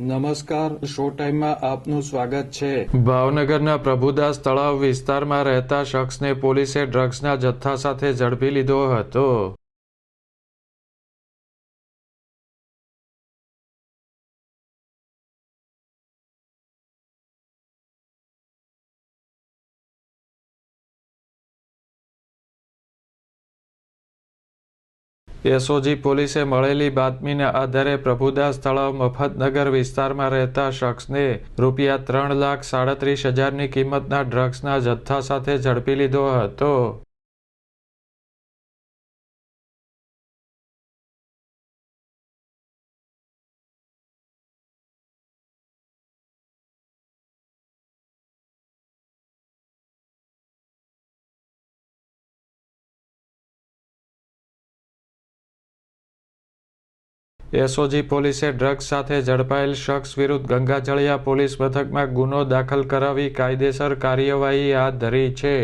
નમસ્કાર, શો ટાઈમમાં આપનું સ્વાગત છે. ભાવનગરના પ્રભુદાસ તળાવ વિસ્તારમાં રહેતા શખ્સને પોલીસે ડ્રગ્સના જથ્થા સાથે ઝડપી લીધો હતો. એસઓજી પોલીસે મળેલી બાતમીના આધારે પ્રભુદાસ તળાવ મફતનગર વિસ્તારમાં રહેતા શખ્સને રૂપિયા ત્રણ લાખ સાડત્રીસ હજારની કિંમતના ડ્રગ્સના જથ્થા સાથે ઝડપી લીધો હતો. એસઓજી પોલીસે ડ્રગ્સ સાથે ઝડપાયેલ શખ્સ વિરુદ્ધ ગંગાજળિયા પોલીસ મથકમાં ગુનો દાખલ કરાવી કાયદેસર કાર્યવાહી હાથ ધરી છે.